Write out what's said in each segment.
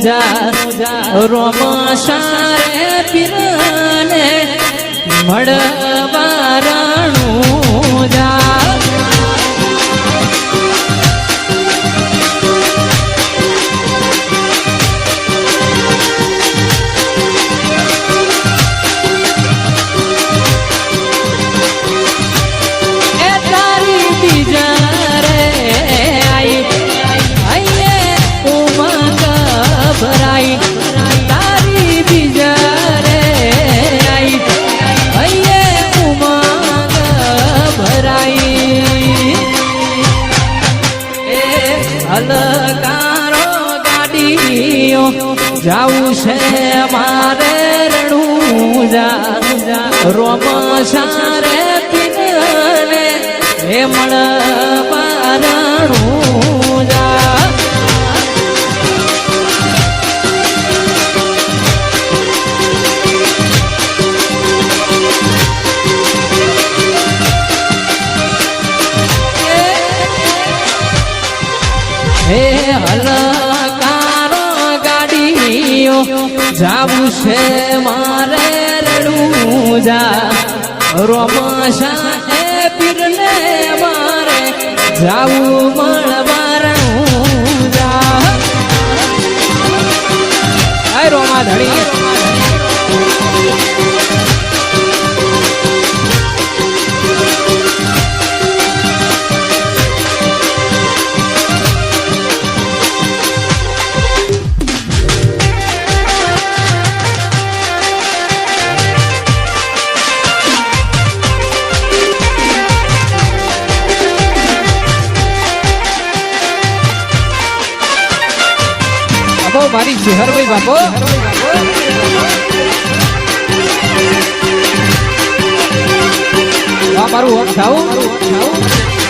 જા રોમ સારે પીરને મળવા રણું જા ગાડીઓ જાવું છે મારે રણું જા રોમ સારે પીને હે મળવા રણું જા હે હલકારો ગાડીઓ જાવું છે મારે રડું જા. રોમાશા એ પીરને મારે. જાવું મળવારણું બાપો મારી શહેરભાઈ બાપો. આ મારું ઓમ થાવું માયા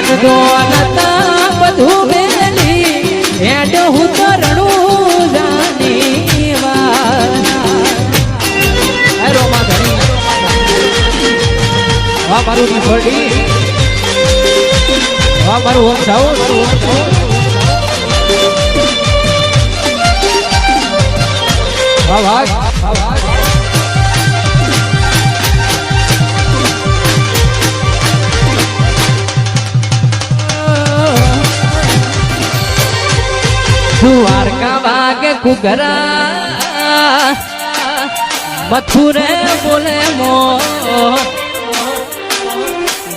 ધન દોલતા બધું મેલી. એડ હું તરણું જાની હેરો માં ધણી. વાહ મારું દ્વારકા વાગે કુગરા મથુરે બોલે મો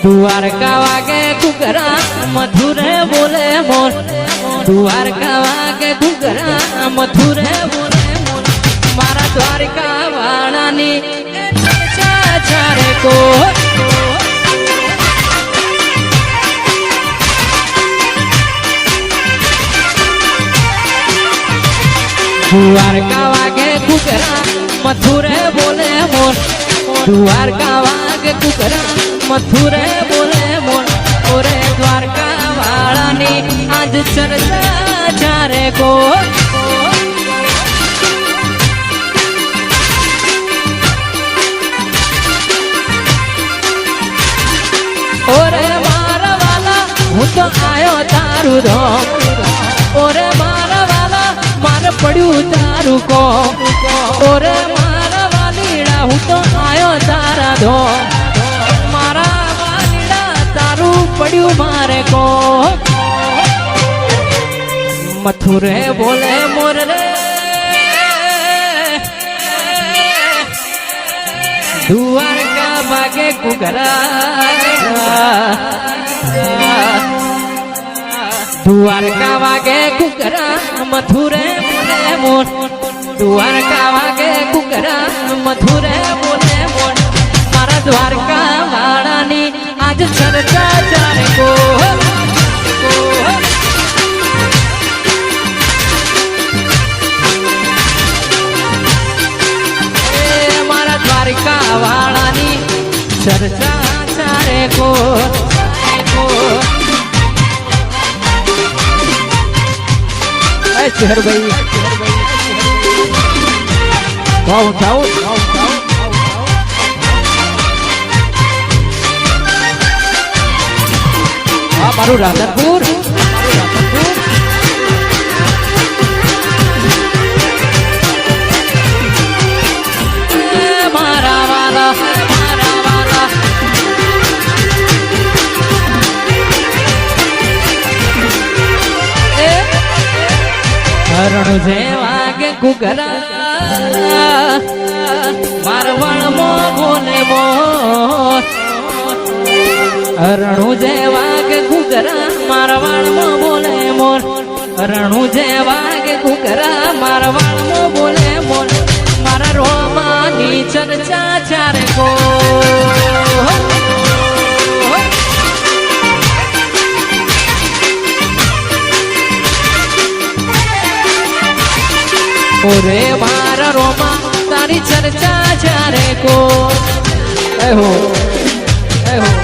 દ્વારકા વાગે કુગરા મથુરે બોલે મોર દ્વારકા વાગે કુગરા મથુરે દ્વારકા વાગે કુકરા, મથુરે બોલે મોર. દ્વારકા વાગે કુકરા, મથુરે બોલે મોર. ઓરે દ્વારકા વાળાની આજ ચર્ચા ચારે કો ઓરે મારા વાલા, હું તો આયો તારું ધોમ. ઓરે પડ્યું તારું કો ઓરે મારા વાલીડા, હું તો આયો તારા ધો મારા વાલીડા, તારું પડ્યું મારે કો મથુરે બોલે, મોર રે. દ્વારકા ભાગે કુગરા દ્વારકા વાગે કુકરા, મથુરે બોલે મોર દ્વારકા વાગે કુકરા મથુરે બોલે મોર મારા દ્વારકા વાળાની આજ ચર્ચા ચારે કો એ મારા દ્વારકા વાળાની ચર્ચા ચારે કો કો એ ચેહરભાઈ વાવ જાઓ આ મારું રાધનપુર મારું વાલા મારા કે ઘુઘરા. મારવણ મો બોલે મો હરણું જેવા કે ઘુઘરા મારવાણ મો બોલે મોર. હરણું જેવા કે કુકરા મારવાણ મો બોલે મોર. મારા રોમાની ચર્ચા ચારે કો ઓરે મારા રોમા તારી ચર્ચા જારે કો? એ હો એ હો.